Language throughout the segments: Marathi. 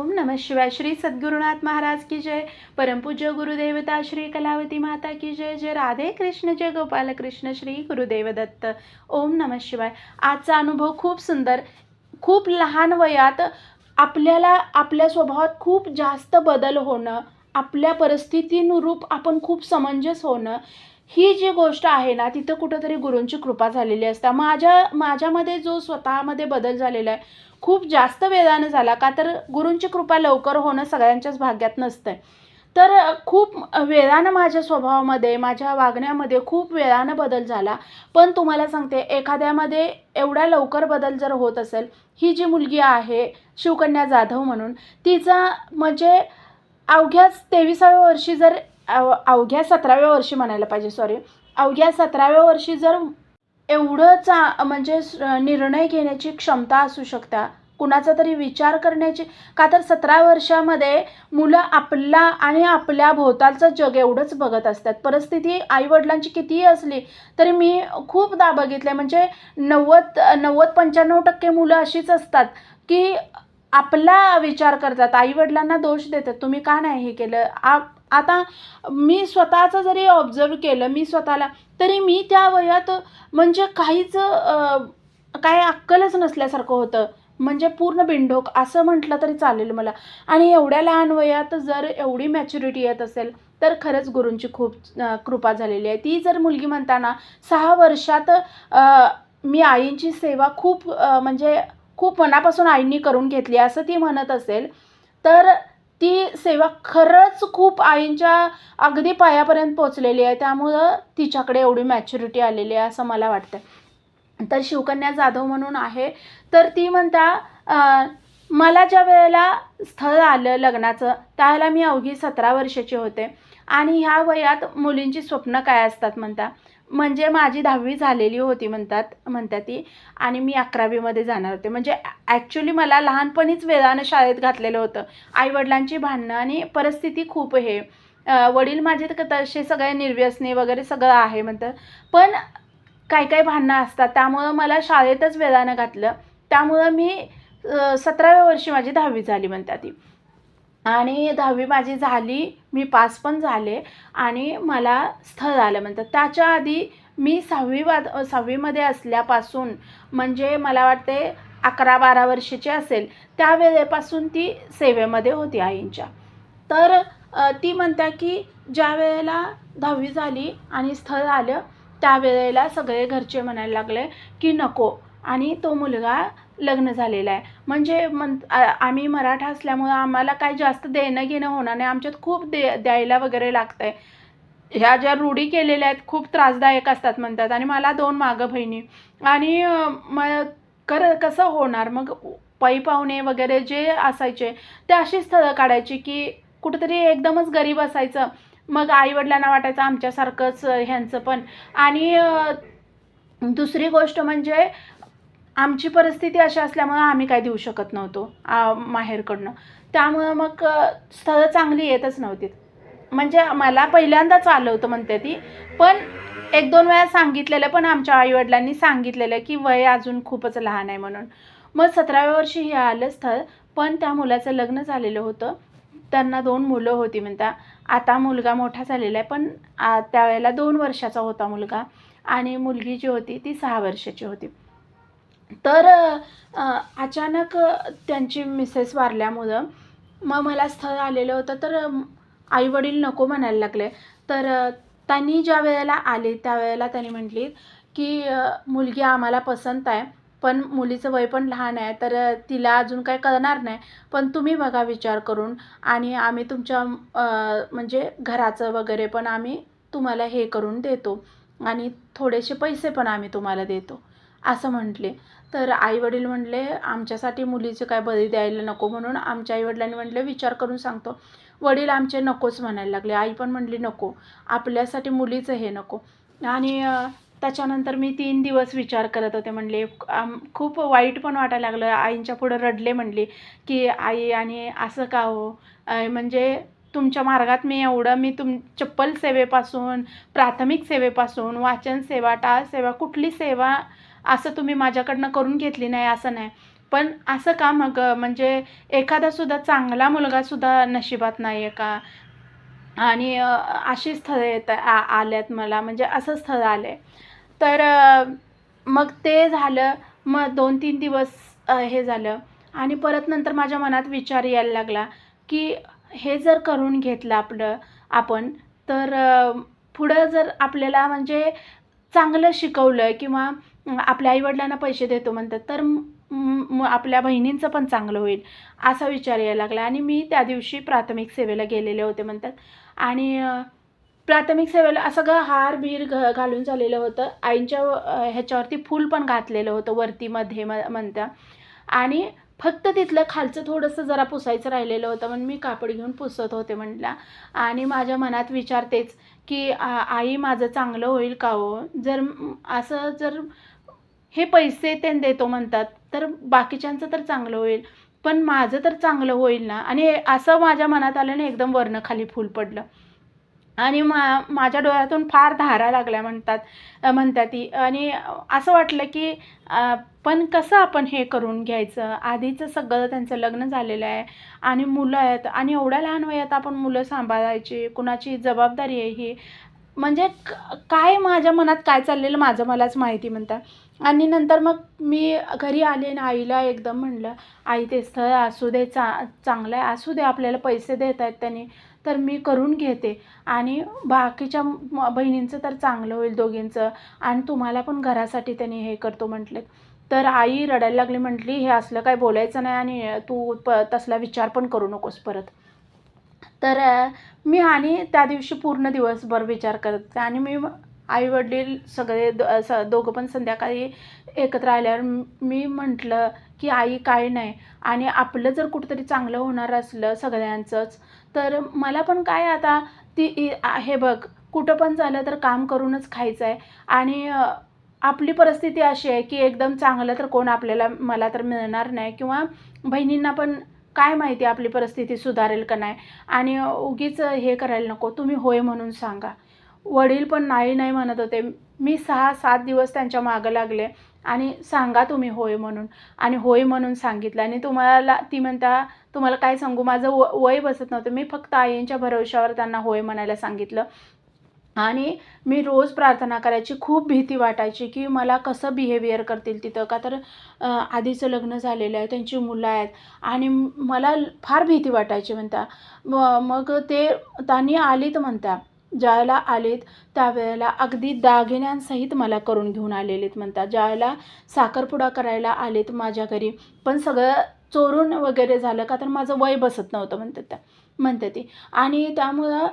ओम नमः शिवाय श्री सद्गुरुनाथ महाराज की जय। परमपूज्य गुरुदेवता श्री कलावती माता की जय। जय राधे कृष्ण जय गोपाल कृष्ण श्री गुरुदेव दत्त। ओम नमः शिवाय। आजचा अनुभव खूप सुंदर खूप लहान वयात आपल्याला आपल्या स्वभावात खूप जास्त बदल होणं आपल्या परिस्थितीनुरूप आपण खूप समंजस होणं ही जी गोष्ट आहे ना तिथं कुठंतरी गुरूंची कृपा झालेली असते. माझ्या माझ्यामध्ये जो स्वतःमध्ये बदल झालेला आहे खूप जास्त वेगानं झाला का तर गुरूंची कृपा लवकर होणं सगळ्यांच्याच भाग्यात नसतं तर खूप वेळानं माझ्या स्वभावामध्ये माझ्या वागण्यामध्ये खूप वेळानं बदल झाला. पण तुम्हाला सांगते एखाद्यामध्ये एवढ्या लवकर बदल जर होत असेल ही जी मुलगी आहे शिवकन्या जाधव म्हणून तिचा म्हणजे अवघ्याच तेविसाव्या वर्षी जर अव अवघ्या सतराव्या वर्षी म्हणायला पाहिजे सॉरी अवघ्या सतराव्या वर्षी जर एवढं चा म्हणजे निर्णय घेण्याची क्षमता असू शकता. कुणाचा तरी विचार करण्याची का तर सतरा वर्षामध्ये मुलं आपला आणि आपल्या भोवतालचं जग एवढंच बघत असतात. परिस्थिती आईवडिलांची कितीही असली तरी मी खूपदा बघितले. म्हणजे नव्वद नव्वद पंच्याण्णव टक्के मुलं अशीच असतात की आपला विचार करतात. आईवडिलांना दोष देतात. तुम्ही का नाही हे केलं? आप आता मी स्वतःचं जरी ऑब्झर्व केलं मी स्वतःला तरी मी त्या वयात म्हणजे काहीच काय अक्कलच नसल्यासारखं होतं. म्हणजे पूर्ण बिंडोक असं म्हटलं तरी चालेल मला. आणि एवढ्या लहान वयात जर एवढी मॅच्युरिटी येत असेल तर खरंच गुरूंची खूप कृपा झालेली आहे. ती जर मुलगी म्हणताना सहा वर्षात मी आईंची सेवा खूप म्हणजे खूप मनापासून आईंनी करून घेतली असं ती म्हणत असेल तर ती सेवा खरंच खूप आईंच्या अगदी पायापर्यंत पोचलेली आहे. त्यामुळं तिच्याकडे एवढी मॅच्युरिटी आलेली आहे असं मला वाटतं तर शिवकन्या जाधव म्हणून आहे. तर ती म्हणता मला ज्या वेळेला स्थळ आलं लग्नाचं त्यावेळेला मी अवघी सतरा वर्षाची होते. आणि ह्या वयात मुलींची स्वप्न काय असतात? म्हणता म्हणजे माझी दहावी झालेली होती म्हणतात म्हणतात ती आणि मी अकरावीमध्ये जाणार होते. म्हणजे ॲक्च्युली मला लहानपणीच वेळानं शाळेत घातलेलं होतं. आईवडिलांची भांडणं आणि परिस्थिती खूप हे. वडील माझे तर तसे सगळे निर्व्यसनी वगैरे सगळं आहे म्हणतात. पण काही काही भांडणं असतात. त्यामुळं मला शाळेतच वेळानं घातलं. त्यामुळं मी सतराव्या वर्षी माझी दहावी झाली म्हणतात ती. आणि दहावी माझी झाली मी पास पण झाले आणि मला स्थळ आलं म्हणतात. त्याच्या आधी मी सहावी वाद सहावीमध्ये असल्यापासून म्हणजे मला वाटते अकरा बारा वर्षाची असेल त्यावेळेपासून ती सेवेमध्ये होती आईंच्या. तर ती म्हणता की ज्या वेळेला दहावी झाली आणि स्थळ आलं त्यावेळेला सगळे घरचे म्हणायला लागले की नको. आणि तो मुलगा लग्न झालेलं आहे. म्हणजे मन आम्ही मराठा असल्यामुळं आम्हाला काय जास्त देणं घेणं होणार नाही. आमच्यात खूप दे द्यायला वगैरे लागतं आहे ह्या ज्या रूढी केलेल्या आहेत खूप त्रासदायक असतात म्हणतात. आणि मला दोन मागं बहिणी. आणि मग म कर कसं होणार? मग पै पाहुणे वगैरे जे असायचे ते अशी स्थळं काढायची की कुठंतरी एकदमच गरीब असायचं. मग आईवडिलांना वाटायचं आमच्यासारखंच ह्यांचं पण. आणि दुसरी गोष्ट म्हणजे आमची परिस्थिती अशी असल्यामुळं आम्ही काय देऊ शकत नव्हतो माहेरकडनं. त्यामुळं मग स्थळं चांगली येतच नव्हती. म्हणजे मला पहिल्यांदाच आलं होतं म्हणते ती. पण एक दोन वेळा सांगितलेलं पण आमच्या आईवडिलांनी सांगितलेलं की वय अजून खूपच लहान आहे म्हणून. मग सतराव्या वर्षी हे आलं स्थळ पण त्या मुलाचं लग्न झालेलं होतं. त्यांना दोन मुलं होती म्हणता. आता मुलगा मोठा झालेला आहे पण त्यावेळेला दोन वर्षाचा होता मुलगा. आणि मुलगी जी होती ती सहा वर्षाची होती. तर अचानक त्यांची मिसेस वारल्यामुळं मग मला स्थळ आलेलं होतं. तर आई वडील नको म्हणायला लागले. तर त्यांनी ज्या वेळेला आले त्यावेळेला त्यांनी म्हटली की मुलगी आम्हाला पसंत आहे पण मुलीचं वय पण लहान आहे तर तिला अजून काय कळणार नाही. पण तुम्ही बघा विचार करून आणि आम्ही तुमच्या म्हणजे घराचं वगैरे पण आम्ही तुम्हाला हे करून देतो आणि थोडेसे पैसे पण आम्ही तुम्हाला देतो असं म्हटले. तर आईवडील म्हणले आमच्यासाठी मुलीचं काय बळी द्यायला नको म्हणून आमच्या आईवडिलांनी म्हणले विचार करून सांगतो. वडील आमचे नकोच म्हणायला लागले. आई पण म्हणली नको. आपल्यासाठी मुलीचं हे नको. आणि त्याच्यानंतर मी तीन दिवस विचार करत होते. म्हणले आम- खूप वाईट पण वाटायला लागलं. आईंच्या पुढं रडले म्हणले की आई आणि असं का हो? म्हणजे तुमच्या मार्गात मी एवढं मी तुम चप्पल सेवेपासून प्राथमिक सेवेपासून वाचन सेवा टाळ सेवा कुठली सेवा असं तुम्ही माझ्याकडनं करून घेतली नाही असं नाही. पण असं का मग? म्हणजे एखादासुद्धा चांगला मुलगासुद्धा नशिबात नाही आहे का? आणि अशी स्थळं येत आ आल्यात मला. म्हणजे असं स्थळ आलं आहे तर मग ते झालं. मग दोन तीन दिवस हे झालं. आणि परत नंतर माझ्या मनात विचार यायला लागला की हे जर करून घेतलं आपलं आपण तर पुढं जर आपल्याला म्हणजे चांगलं शिकवलं किंवा आपल्या आईवडिलांना पैसे देतो म्हणतात तर आपल्या बहिणींचं पण चांगलं होईल असा विचार यायला लागला. आणि मी त्या दिवशी प्राथमिक सेवेला गेलेले होते म्हणतात. आणि प्राथमिक सेवेला असं सगळं हार बीर घ घालून झालेलं होतं. आईंच्या ह्याच्यावरती फूल पण घातलेलं होतं वरती मध्ये म म्हणत्या. आणि फक्त तिथलं खालचं थोडंसं जरा पुसायचं राहिलेलं होतं म्हणून मी कापड घेऊन पुसत होते म्हटलं आणि माझ्या मनात विचार तेच की आ- आई माझं चांगलं होईल का हो? जर असं जर हे पैसे ते देतो म्हणतात तर बाकीच्यांचं तर चांगलं होईल. पण माझं तर चांगलं होईल ना? आणि असं माझ्या मनात आलं ना एकदम वरनं खाली फूल पडलं. आणि मा माझ्या डोळ्यातून फार धारा लागल्या म्हणतात म्हणतात ती. आणि असं वाटलं की पण कसं आपण हे करून घ्यायचं? आधीचं सगळं त्यांचं लग्न झालेलं आहे आणि मुलं आहेत आणि एवढ्या लहान वयात आपण मुलं सांभाळायची कुणाची जबाबदारी आहे ही? म्हणजे काय माझ्या मनात काय चाललेलं माझं मलाच माहिती म्हणतात आणि नंतर मग मी घरी आले आणि आईला एकदम म्हणलं आई ते स्थळ असू दे चा चांगलं आहे असू दे आपल्याला पैसे देत आहेत त्यांनी. तर मी करून घेते. आणि बाकीच्या बहिणींचं तर चांगलं होईल दोघींचं. आणि तुम्हाला पण घरासाठी त्यांनी हे करतो म्हटले. तर आई रडायला लागली म्हटली हे असलं काय बोलायचं नाही आणि तू प तसला विचार पण करू नकोस परत. तर मी आणि त्या दिवशी पूर्ण दिवसभर विचार करत आणि मी आई वडील सगळे द स दोघं पण संध्याकाळी एकत्र आल्यावर मी म्हटलं की आई काय नाही. आणि आपलं जर कुठंतरी चांगलं होणार असलं सगळ्यांचंच तर मला पण काय आता ती हे बघ कुठं पण झालं तर काम करूनच खायचं आहे आणि आपली परिस्थिती अशी आहे की एकदम चांगलं तर कोण आपल्याला मला तर मिळणार नाही. किंवा बहिणींना पण काय माहिती आपली परिस्थिती सुधारेल का नाही. आणि उगीच हे करायला नको. तुम्ही होय म्हणून सांगा. वडील पण नाही नाही म्हणत होते. मी सहा सात दिवस त्यांच्या मागं लागले आणि सांगा तुम्ही होय म्हणून. आणि होय म्हणून सांगितलं आणि तुम्हाला ती म्हणता तुम्हाला काय सांगू? माझं व वय बसत नव्हतं. मी फक्त आईंच्या भरवशावर त्यांना होय म्हणायला सांगितलं. आणि मी रोज प्रार्थना करायची. खूप भीती वाटायची की मला कसं बिहेवियर करतील तिथं? का तर आधीचं लग्न झालेलं आहे त्यांची मुलं आहेत. आणि मला फार भीती वाटायची म्हणता. मग ते त्यांनी आलीत म्हणता. ज्यावेळेला आलेत त्यावेळेला अगदी दागिन्यांसहित मला करून घेऊन आलेलेत म्हणतात. ज्यावेळेला साखरपुडा करायला आलेत माझ्या घरी पण सगळं चोरून वगैरे झालं का तर माझं वय बसत नव्हतं म्हणतात त्या म्हणते ती. आणि त्यामुळं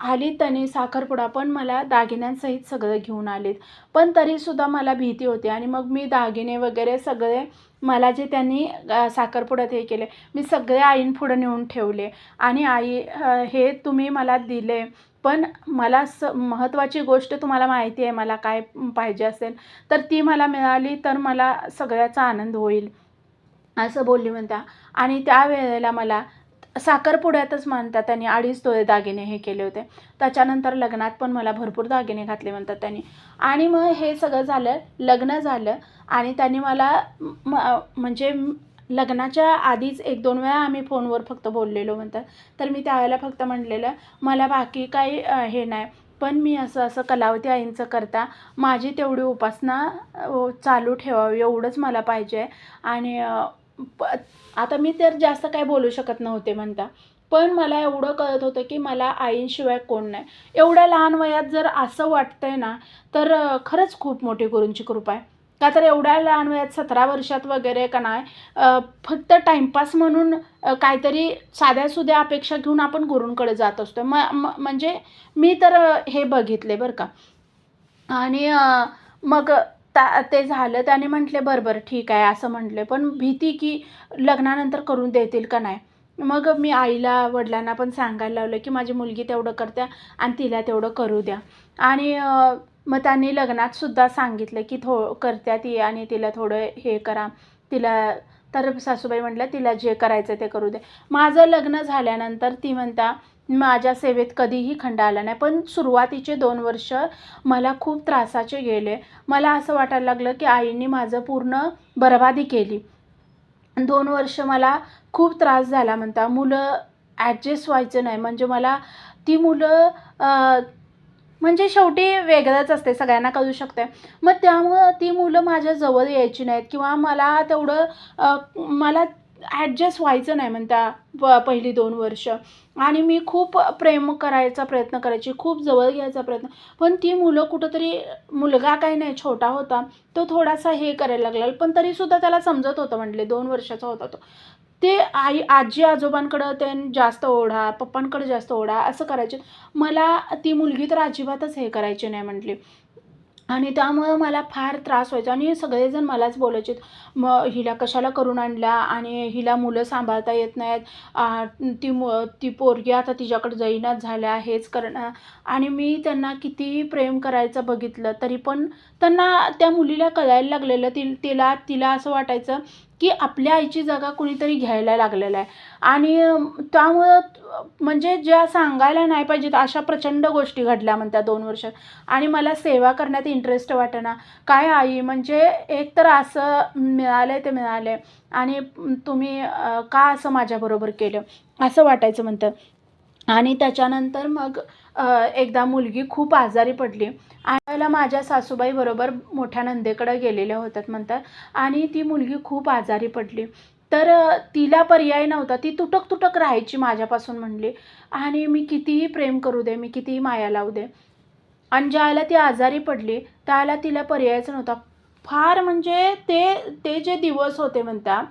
आली त्याने त्यांनी साखरपुडा पण मला दागिन्यांसहित सगळं घेऊन आलेत. पण तरीसुद्धा मला भीती होती आणि मग मी दागिने वगैरे सगळे मला जे त्यांनी साखरपुड्यात हे केले मी सगळे आईंपुढं नेऊन ठेवले. आणि आई हे तुम्ही मला दिले पण मला स महत्त्वाची गोष्ट तुम्हाला माहिती आहे मला काय पाहिजे असेल तर ती मला मिळाली तर मला सगळ्याचा आनंद होईल असं बोलली म्हणता. आणि त्या वेळेला मला साखरपुड्यातच म्हणतात त्यांनी अडीच तोळे दागिने हे केले होते. त्याच्यानंतर लग्नात पण मला भरपूर दागिने घातले म्हणतात त्यांनी. आणि मग हे सगळं झालं लग्न झालं आणि त्यांनी मला म्हणजे लग्नाच्या आधीच एक दोन वेळा आम्ही फोनवर फक्त बोललेलो म्हणतात. तर मी त्यावेळेला फक्त म्हटलेलं मला बाकी काही हे नाही पण मी असं असं कलावती आईंचं करता माझी तेवढी उपासना चालू ठेवावी एवढंच मला पाहिजे आणि प आता मी तर जास्त काय बोलू शकत नव्हते म्हणता पण मला एवढं कळत होतं की मला आईंशिवाय कोण नाही. एवढ्या लहान वयात जर असं वाटतंय ना तर खरंच खूप मोठी गुरूंची कृपा आहे. का तर एवढ्या लहान वयात सतरा वर्षात वगैरे का नाही फक्त टाईमपास म्हणून काहीतरी साध्यासुद्या अपेक्षा घेऊन आपण गुरूंकडे जात असतो म म्हणजे मी तर हे बघितले बरं का. आणि मग ता ते झालं त्याने म्हटले बरं बरं ठीक आहे असं म्हटले. पण भीती की लग्नानंतर करून देतील का नाही. मग मी आईला वडिलांना पण सांगायला लावलं की माझी मुलगी तेवढं करत्या आणि तिला तेवढं करू द्या. आणि मग त्यांनी लग्नात सुद्धा सांगितलं की थो करत्या ती आणि तिला थोडं हे करा. तिला तर सासूबाई म्हटलं तिला जे करायचं ते करू दे. माझं लग्न झाल्यानंतर ती म्हणता माझ्या सेवेत कधीही खंड आला नाही पण सुरुवातीचे दोन वर्ष मला खूप त्रासाचे गेले. मला असं वाटायला लागलं की आईने माझं पूर्ण बरबादी केली. दोन वर्ष मला खूप त्रास झाला म्हणता. मुलं ॲडजस्ट व्हायचं नाही. म्हणजे मला ती मुलं म्हणजे शेवटी वेगळंच असते सगळ्यांना कळू शकते. मग त्यामुळं ती मुलं माझ्याजवळ यायची नाहीत किंवा मला तेवढं मला ॲडजस्ट व्हायचं नाही म्हणता प पहिली दोन वर्ष. आणि मी खूप प्रेम करायचा प्रयत्न करायची खूप जवळ घ्यायचा प्रयत्न. पण ती मुलं कुठंतरी मुलगा काही नाही छोटा होता तो थोडासा हे करायला लागला. पण तरीसुद्धा त्याला समजत होतं म्हटले दोन वर्षाचा होता तो. ते आई आजी आजोबांकडं ते जास्त ओढा पप्पांकडे जास्त ओढा असं करायचे. मला ती मुलगी तर अजिबातच हे करायची नाही म्हटली. आणि त्यामुळं मला फार त्रास व्हायचा. आणि सगळेजण मलाच बोलायचे मग हिला कशाला करून आणला आणि हिला मुलं सांभाळता येत नाहीत. ती मु ती पोरगी आता तिच्याकडे जाईनाच झाल्या हेच करणं. आणि मी त्यांना किती प्रेम करायचं बघितलं तरी पण त्यांना त्या मुलीला कळायला लागलेलं ती तिला तिला असं वाटायचं की आपल्या आईची जागा कुणीतरी घ्यायला लागलेलं आहे. आणि त्यामुळं म्हणजे ज्या सांगायला नाही पाहिजेत अशा प्रचंड गोष्टी घडल्या म्हणत्या दोन वर्षात आणि मला सेवा करण्यात इंटरेस्ट वाटेना. काय आई म्हणजे एक तर असं मिळालं आहे ते मिळालं आहे आणि तुम्ही का असं माझ्याबरोबर केलं? असं वाटायचं म्हणतं. आणि त्याच्यानंतर मग एकदा मुलगी खूप आजारी पडली. आणि माझ्या सासूबाईबरोबर मोठ्या नंदेकडं गेलेल्या होत्यात म्हणतात. आणि ती मुलगी खूप आजारी पडली. तर तिला पर्याय नव्हता. ती तुटक तुटक राहायची माझ्यापासून म्हणली. आणि मी कितीही प्रेम करू दे मी कितीही माया लावू दे. आणि ज्यावेळेला ती आजारी पडली त्यावेळेला तिला पर्यायच नव्हता. फार म्हणजे ते ते जे दिवस होते म्हणता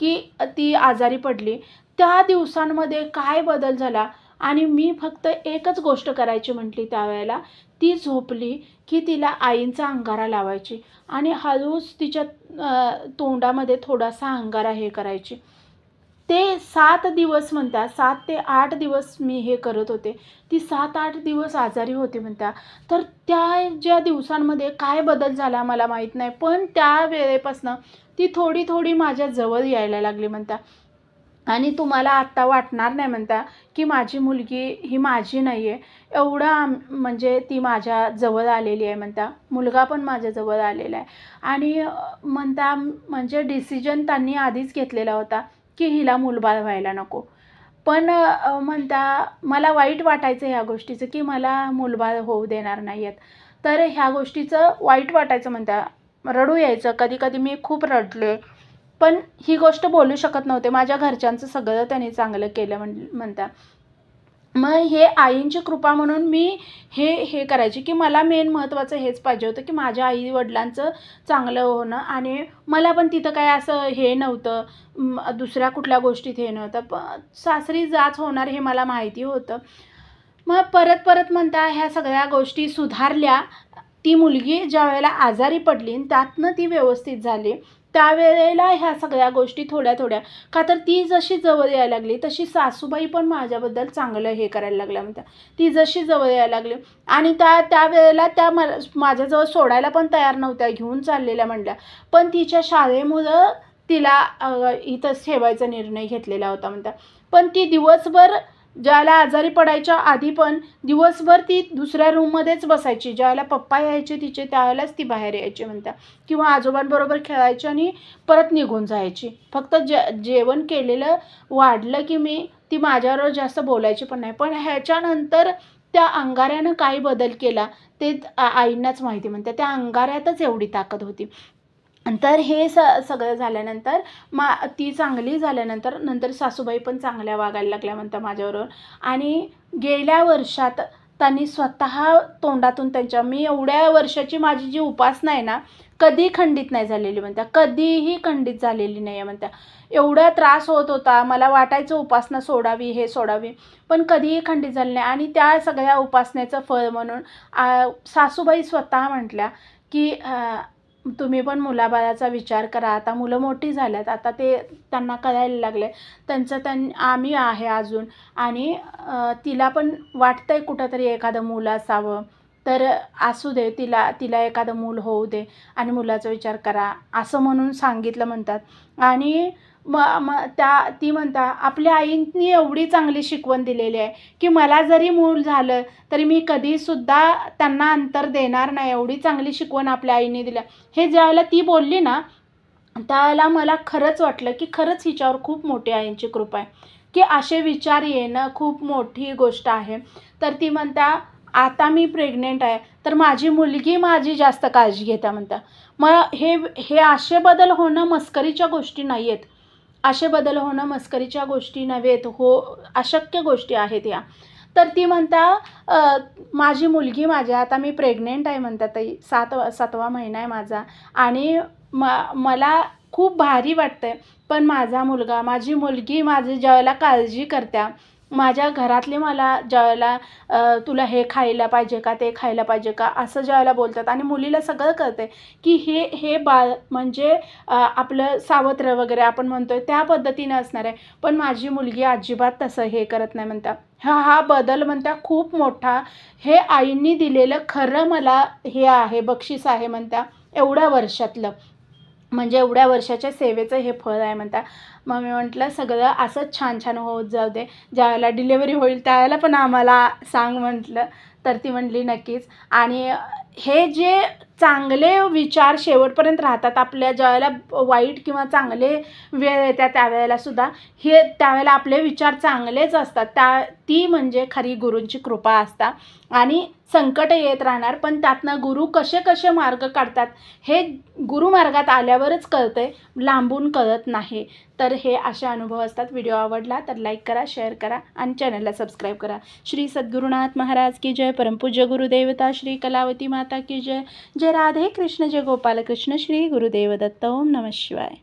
की ती आजारी पडली. त्या दिवसांमध्ये काय बदल झाला? आणि मी फक्त एकच गोष्ट करायची म्हटली त्यावेळेला ती झोपली की तिला आईंचा अंगारा लावायची आणि हळूच तिच्या तोंडामध्ये थोडासा अंगारा हे करायची. ते सात दिवस म्हणता सात ते आठ दिवस मी हे करत होते. ती सात आठ दिवस आजारी होती म्हणता तर त्या ज्या दिवसांमध्ये काय बदल झाला मला माहीत नाही पण त्या वेळेपासनं ती थोडी थोडी माझ्या जवळ यायला लागली म्हणता आणि तुम्हाला आत्ता वाटणार नाही म्हणता की माझी मुलगी ही माझी नाही आहे एवढं आम म्हणजे ती माझ्या जवळ आलेली आहे म्हणता. मुलगा पण माझ्याजवळ आलेला आहे. आणि म्हणता म्हणजे डिसिजन त्यांनी आधीच घेतलेला होता की हिला मूलबाळ व्हायला नको. पण म्हणता मला वाईट वाटायचं ह्या गोष्टीचं की मला मूलबाळ होऊ देणार नाही आहेत तर ह्या गोष्टीचं वाईट वाटायचं म्हणता. रडू यायचं. कधी कधी मी खूप रडले. पण ही गोष्ट बोलू शकत नव्हते. माझ्या घरच्यांचं सगळं त्यांनी चांगलं केलं म्हण म्हणता मग हे आईंची कृपा म्हणून मी हे हे करायचे की मला मेन महत्त्वाचं हेच पाहिजे होतं की माझ्या आई वडिलांचं चांगलं होणं आणि मला पण तिथं काय असं हे नव्हतं. दुसऱ्या कुठल्या गोष्टीत हे नव्हतं. प सासरी जाच होणार हे मला माहिती होतं. मग परत परत म्हणता ह्या सगळ्या गोष्टी सुधारल्या. ती मुलगी ज्या वेळेला आजारी पडली त्यातनं ती व्यवस्थित झाली. त्यावेळेला ह्या सगळ्या गोष्टी थोड्या थोड्या. का तर ती जशी जवळ यायला लागली तशी सासूबाई पण माझ्याबद्दल चांगलं हे करायला लागल्या म्हणत्या. ती जशी जवळ यायला लागली. आणि त्या त्यावेळेला त्या मला माझ्याजवळ सोडायला पण तयार नव्हत्या घेऊन चाललेल्या म्हणल्या. पण तिच्या शाळेमुळं तिला इथं इथंच ठेवायचा निर्णय घेतलेला होता म्हणत्या. पण ती दिवसभर ज्याला आजारी पडायच्या आधी पण दिवसभर ती दुसऱ्या रूममध्येच बसायची. ज्यावेळेला पप्पा यायचे तिचे त्यावेळेलाच ती बाहेर यायची म्हणत्या. किंवा आजोबांबरोबर खेळायची आणि परत निघून जायची. फक्त जे जेवण केलेलं वाढलं की मी ती माझ्यावर जास्त बोलायची पण नाही. पण ह्याच्यानंतर त्या अंगाऱ्यानं काय बदल केला ते आईंनाच माहिती म्हणते त्या अंगाऱ्यातच एवढी ताकद होती. तर हे स सगळं झाल्यानंतर मा ती चांगली झाल्यानंतर नंतर सासूबाई पण चांगल्या वागायला लागल्या म्हणतात माझ्याबरोबर. आणि गेल्या वर्षात त्यांनी स्वतः तोंडातून त्यांच्या मी एवढ्या वर्षाची माझी जी उपासना आहे ना कधी खंडित नाही झालेली म्हणत्या कधीही खंडित झालेली नाही आहे म्हणत्या एवढा त्रास होत होता मला वाटायचं उपासना सोडावी हे सोडावी पण कधीही खंडित झाली नाही. आणि त्या सगळ्या उपासनेचं फळ म्हणून सासूबाई स्वतः म्हटल्या की तुम्ही पण मुलाबाळाचा विचार करा. आता मुलं मोठी झाल्यात. आता ते त्यांना कळायला लागले त्यांचं त्यां आम्ही आहे अजून. आणि तिला पण वाटतं आहे कुठंतरी एखादं मूल असावं. तर असू दे तिला तिला एखादं मूल होऊ दे आणि मुलाचा विचार करा. असं म्हणून सांगितलं म्हणतात. आणि म म त्या ती म्हणता आपल्या आईंनी एवढी चांगली शिकवण दिलेली आहे की मला जरी मूल झालं तरी मी कधीसुद्धा त्यांना अंतर देणार नाही. एवढी चांगली शिकवण आपल्या आईने दिल्या हे ज्यावेळेला ती बोलली ना त्यावेळेला मला खरंच वाटलं की खरंच हिच्यावर खूप मोठी आईंची कृपा आहे. की असे विचार येणं खूप मोठी गोष्ट आहे. तर ती म्हणता आता मी प्रेग्नेंट आहे. तर माझी मुलगी माझी जास्त काळजी घेता. म्हणता. मग हे हे असे बदल होणं मस्करीच्या गोष्टी नाही आहेत असे बदल होणं मस्करीच्या गोष्टी नव्हेत. हो अशक्य गोष्टी आहेत या. तर ती म्हणता माझी मुलगी माझ्या आता मी प्रेग्नेंट आहे म्हणतात ताई सात सातवा महिना आहे माझा. आणि म मला खूप भारी वाटतं आहे पण माझा मुलगा माझी मुलगी माझी ज्यावेळेला काळजी करत्या माझ्या घरातले मला ज्यावेळेला तुला हे खायला पाहिजे का ते खायला पाहिजे का असं ज्यावेळेला बोलतात. आणि मुलीला सगळं कळतं की हे हे बाळ म्हणजे आपलं सावत्र वगैरे आपण म्हणतोय त्या पद्धतीनं असणार आहे. पण माझी मुलगी अजिबात तसं हे करत नाही म्हणता. हा हा बदल म्हणता खूप मोठा. हे आईंनी दिलेलं खरं मला हे आहे बक्षीस आहे म्हणत्या एवढ्या वर्षातलं. म्हणजे एवढ्या वर्षाच्या सेवेचं हे फळ आहे म्हणता. मग मी म्हटलं सगळं असंच छान छान होत जाऊ दे. ज्यावेळेला डिलेवरी होईल त्यावेळेला पण आम्हाला सांग म्हटलं. तर ती म्हणली नक्कीच. आणि हे जे चांगले विचार शेवटपर्यंत राहतात. आपल्या ज्यावेळेला वाईट किंवा चांगले वेळ येत्या त्यावेळेलासुद्धा हे त्यावेळेला आपले विचार चांगलेच असतात. त्या ती म्हणजे खरी गुरूंची कृपा असतात आणि संकट येत राहणार पण त्यातनं गुरु कसे कसे मार्ग काढतात हे गुरुमार्गात आल्यावरच कळतंय लांबून कळत नाही. तर हे असे अनुभव असतात. व्हिडिओ आवडला तर लाईक करा शेअर करा आणि चॅनलला सबस्क्राईब करा. श्री सद्गुरुनाथ महाराज की जय. परमपूज्य गुरुदेवता श्री कलावती माता की जय. जय राधे कृष्ण जय गोपाल कृष्ण श्री गुरुदेव दत्त ओम नमः शिवाय.